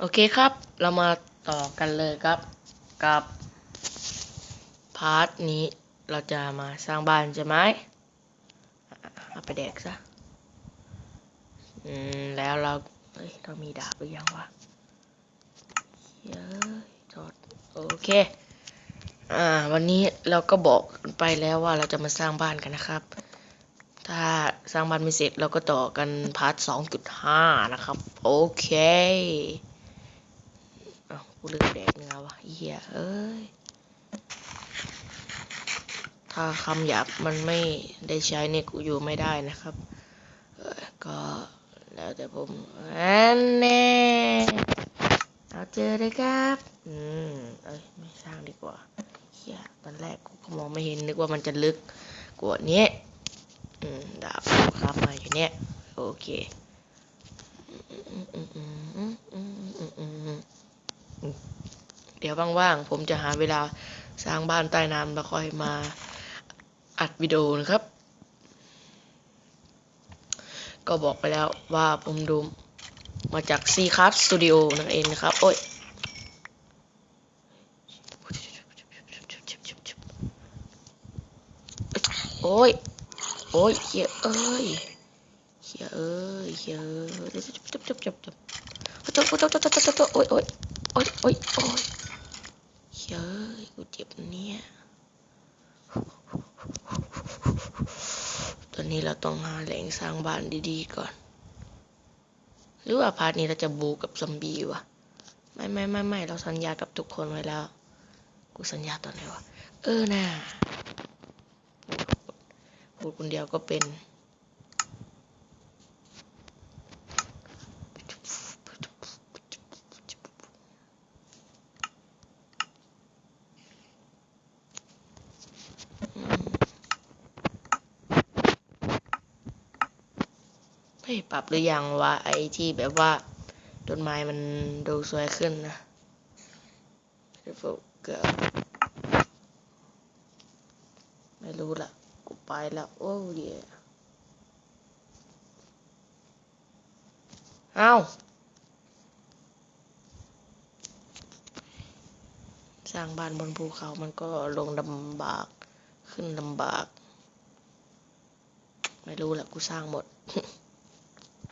โอเคครับ เรามาต่อกันเลยครับ กับพาร์ทนี้เราจะมาสร้างบ้านใช่ไหมเอาไปแดกซะอืมแล้วเราเฮ้ยเรามีดาบหรือยังวะเย้ยจอดโอเคอ่าวันนี้เราก็บอกไปแล้วว่าเราจะมาสร้างบ้านกันนะครับ ถ้าสร้างบ้านไม่เสร็จเราก็ต่อกันพาร์ทสองจุดห้านะครับ โอเค ลืมแดกเนื้อวะเหี้ยเอ้ย ถ้าคำหยาบมันไม่ได้ใช้เนี่ยกูอยู่ไม่ได้นะครับ เออก็แล้วแต่ผมอันแน่เอาเจอเลยครับ อืม เอ้ย ไม่สร้างดีกว่าเฮียตอนแรกกูก็มองไม่เห็นนึกว่ามันจะลึกกว่านี้อืมดาบครับมาอยู่เนี่ย โอเค เดี๋ยวว่างๆผมจะหาเวลาสร้างบ้านใต้น้ำแล้วค่อยมาอัดวิดีโอนะครับ ก็บอกไปแล้วว่าผมดูมาจาก C Card Studio นั่นเองนะครับ โอ้ยโอ้ย โอ้ยเฮียเอ้ยเฮียเอ้ยเฮียเอ้ยจับจับจับจับจับจับจับจับจับจับจับโอ้ยโอ้ย โอ้ยโอ้ยโอ้ยเฮียเอ้ยกูเจ็บเนี่ยตอนนี้เราต้องหาแหล่งสร้างบ้านดีๆก่อน หรือว่าพาร์ทนี้เราจะบูกับซอมบี้วะ ไม่ไม่ไม่ไม่เราสัญญากับทุกคนไว้แล้ว กูสัญญาตอนไหนวะ เออน่าพูดคนเดียวก็เป็น ฮ้ยปรับหรือยังว่าไอ้ที่แบบว่าต้นไม้มันดูสวยขึ้นนะเดี๋ยวเกือบไม่รู้ละกูไปแล้วโอ้เดียเอ้าสร้างบ้านบนภูเขา มันก็ลงลำบาก ขึ้นลำบาก ไม่รู้ละกูสร้างหมด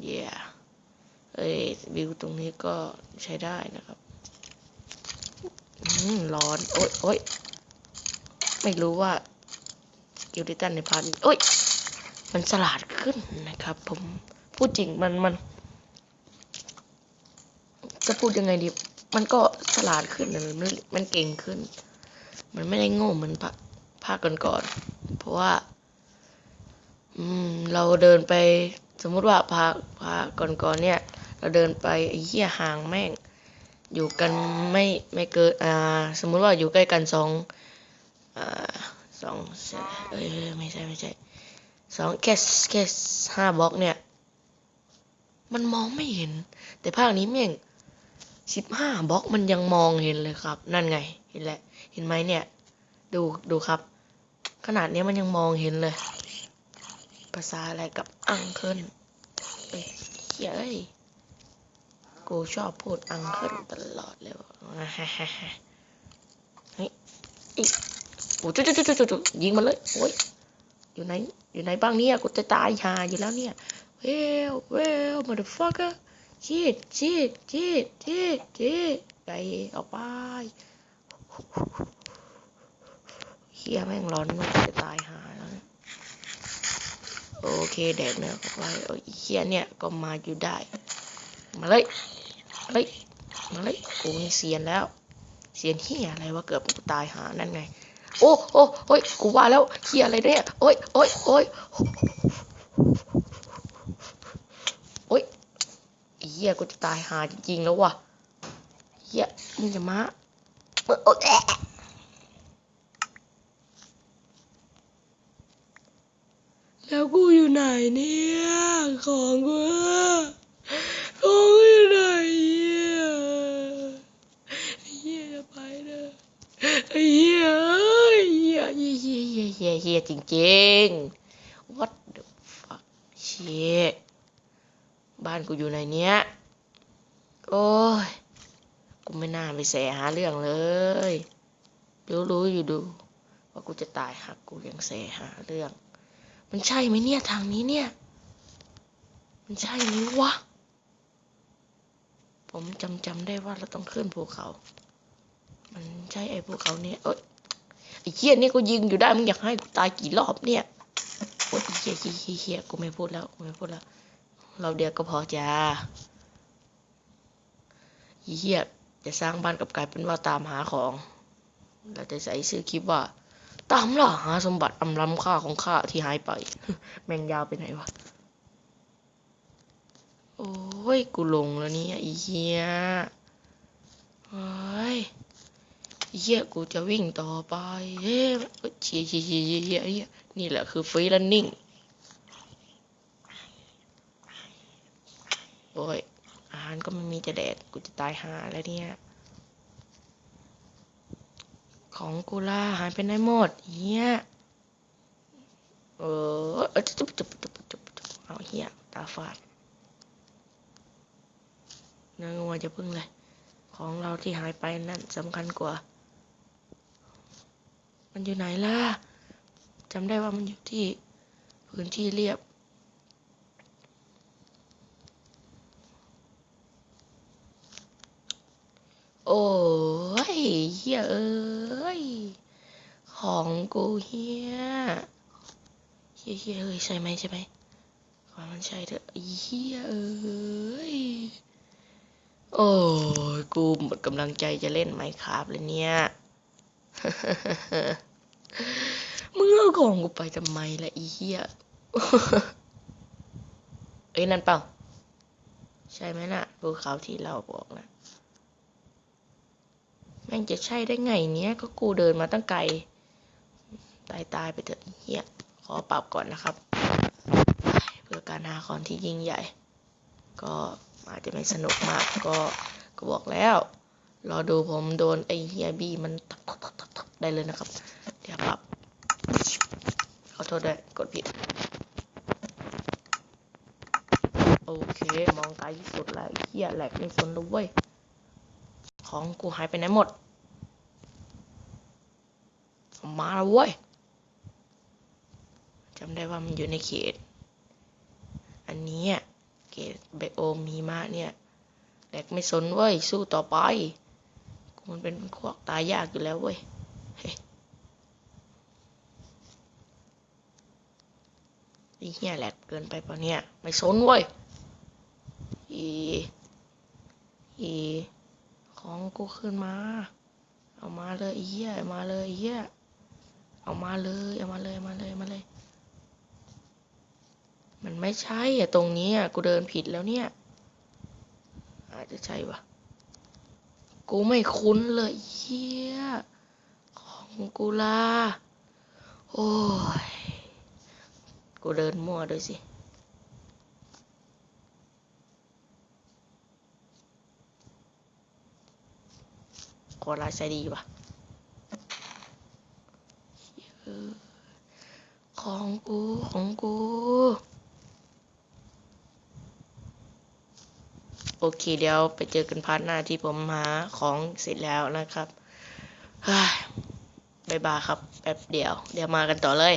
เย่เอ้ยวิวตรงนี้ก็ใช้ได้นะครับร้อน โอ๊ยโอ๊ยไม่รู้ว่ากิลดิตันในพาร์ทนี้โอ๊ยมันสลาดขึ้นนะครับ ผมพูดจริงมันมัน จะพูดยังไงดี มันก็สลาดขึ้นนะมันมันเก่งขึ้น มันไม่ได้โง่เหมือนภาคภาคก่อนๆเพราะว่า อืม เราเดินไป สมมุติว่าพาพาก่อนๆเนี่ย เราเดินไปไอ้เหี้ยห่างแม่ง อยู่กันไม่ไม่เกินอ่าสมมุติว่าอยู่ใกล้กันสองอ่าสองเอ้ยไม่ใช่ไม่ใช่สองแค่แค่ห้าบล็อกเนี่ย มันมองไม่เห็น แต่ภาคนี้แม่งสิบห้าบล็อกมันยังมองเห็นเลยครับ นั่นไงเห็นแหละ เห็นไหมเนี่ย ดูดูครับ ขนาดเนี้ยมันยังมองเห็นเลย ภาษาอะไรกับอังเคิลเอ้ยเฮ้ย กูชอบพูดอังเคิลตลอดเลยวะเฮ้ยอีโอ้จุ๊จุ๊จุ๊จุ๊จุ๊ยิงมันเลยโอ้ยอยู่ไหนอยู่ไหนบ้างเนี่ยกูจะตายหาอยู่แล้วเนี่ยเวลเวล motherfucker ชีดชีดชีดชีดชีดไปออกไปเฮียแม่งร้อนมากจะตายหาย โอเคแดกเนื้อเข้าไปโอ้ยเฮียเนี่ยก็มาอยู่ได้ มาเลยมาเลยมาเลยกูนี่เซียนแล้วเซียนเฮียอะไรวะเกือบกูตายหานั่นไง โอ้โอ้โอ้ยกูว่าแล้วเฮียอะไรเนี่ยโอ้ยโอ้ยโอ้ยโอ้ยเฮียกูจะตายหาจริงๆแล้ววะเฮียมึงจะมาเอ้ยโอ๊ แล้วกูอยู่ไหนเนี่ยของกูของกูอยู่ไหนเนี่ยไอ้เฮียจะไปเด้อไอ้เฮียเอ้ยเฮียเฮียเฮียเฮียเฮียเฮียจริงๆ what the fuck shit บ้านกูอยู่ไหนเนี้ยโอ้ยกูไม่น่าไปแสหาเรื่องเลยรู้รู้อยู่ดูว่ากูจะตายหักกูยังแสหาเรื่อง มันใช่ไหมเนี่ยทางนี้เนี่ย มันใช่ไหมวะ ผมจำจำได้ว่าเราต้องขึ้นภูเขา มันใช่ไอ้ภูเขาเนี่ยเอ้ยไอ้เหี้ยนี่กูยิงอยู่ได้มึงอยากให้กูตายกี่รอบเนี่ยโอ้ยอ้เหี้ยเหี้ยเหี้ยกูไม่พูดแล้วกูไม่พูดแล้ว เราเดียวก็พอจ้าเหี้ยจะสร้างบ้านกับกลายเป็นว่าตามหาของ เราจะใส่ชื่อคลิปว่า ตามล่าหาสมบัติอำล้ำค่าของข้าที่หายไป แม่งยาวไปไหนวะ โอ้ย กูลงแล้วเนี่ยไอ้เหี้ยเฮ้ยเหี้ยกูจะวิ่งต่อไป เฮ้ยเอ้ยเชี่ยเชี่ยเชี่ยเชี่ยเชี่ยนี่แหละคือฟรีแลนนิ่ง โอ้ยอาหารก็ไม่มีจะแดก กูจะตายหาแล้วเนี่ย ของกูล่าหายไปไหนหมดเฮียเออเออจุบจุบจุบจุบจุบเอาเฮียตาฟาดนางวัวจะพึ่งเลย ของเราที่หายไปนั่นสำคัญกว่า มันอยู่ไหนล่ะจำได้ว่ามันอยู่ที่พื้นที่เรียบโอ้ ยเฮียเอ้ยของกูเฮียเฮียเฮียเอ้ยใช่ไหมใช่ไหมขอให้มันใช่เถอะเฮียเอ้ยโอ้ยกูหมดกำลังใจจะเล่นไมค์คราฟเลยเนี่ยมึงเอาของกูไปทำไมล่ะอีเฮียเอ้ยนั่นเปล่า ใช่ไหมน่ะภูเขาที่เราบอกนะ ม่งจะใช่ได้ไงเนี้ยก็กูเดินมาตั้งไกล ตายตายๆไปเถอะเฮียขอปรับก่อนนะครับ เพื่อการหาของที่ยิ่งใหญ่ ก็อาจจะไม่สนุกมากก็ก็บอกแล้ว รอดูผมโดนไอเฮียบีมันทับทับทับทับทับได้เลยนะครับ เดี๋ยวปรับขอโทษด้วยกดผิด โอเค มองไกลที่สุดแล้วเฮียแหลกไม่สนเลยเว้ยของกูหายไปไหนหมด มาแล้วเว้ยจำได้ว่ามันอยู่ในเขต อันนี้เขตไบโอมีมาเนี่ยแดกไม่สนเว้ย สู้ต่อไป มันเป็นพวกตายยากอยู่แล้วเว้ยไอ้เหี้ยแหลกเกินไปปะเนี่ย ไม่สนเว้ย อี อี ของกูขึ้นมา เอามาเลยไอ้เหี้ยมาเลยไอ้เหี้ย เอามาเลย เอามาเลย มาเลย มาเลย มันไม่ใช่อะตรงนี้อะกูเดินผิดแล้วเนี่ย อาจจะใช่ปะกูไม่คุ้นเลยเฮียของกูล่ะโอ้ย กูเดินมั่วด้วยสิโคตรายใจดีปะ อ ของกูของกู โอเคเดี๋ยวไปเจอกันพาร์ทหน้าที่ผมหาของเสร็จแล้วนะครับบายบายครับแป๊บเดียว เดี๋ยวมากันต่อเลย